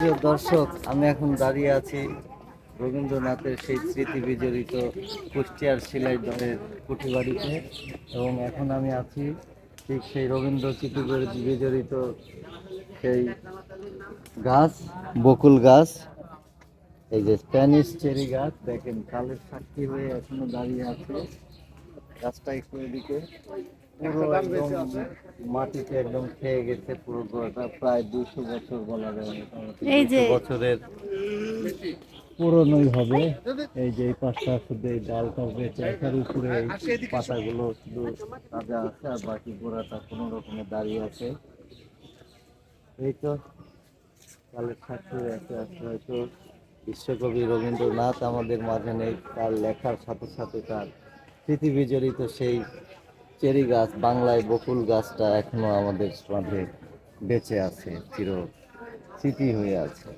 প্রিয় দর্শক, আমি এখন দাঁড়িয়ে আছি রবীন্দ্রনাথের সেই স্মৃতি বিজড়িত কুষ্টিয়ার সিলাই দলের কুঠি বাড়িতে এবং এখন আমি আছি ঠিক সেই রবীন্দ্র স্মৃতি বিজড়িত সেই গাছ, বকুল গাছ, এই যে স্প্যানিশ চেরি গাছ, দেখেন, কালের সাক্ষী হয়ে এখনও দাঁড়িয়ে আছে। গাছটা একটু এদিকে। পুরো একদম মাটিতে একদম খেয়ে গেছে পুরো গোড়াটা প্রায় দুশো বছর বলা যায়। এই যে- বছরের পুরনোই হবে। এই যে এই পাশটা শুধু এই ডালটা বেঁচে এটার উপরে এই পাতাগুলো শুধু তাজা আছে আর বাকি গোড়াটা কোনো রকমে দাঁড়িয়ে আছে। এই তো কালের সাক্ষী আছে আছে হয়তো বিশ্বকবি রবীন্দ্রনাথ আমাদের মাঝে নেই তার লেখার সাথে সাথে তার পৃথিবী জড়িত সেই চেরি গাছ বাংলায় বকুল গাছটা এখনও আমাদের মাঝে বেঁচে আছে চির স্মৃতি হয়ে আছে।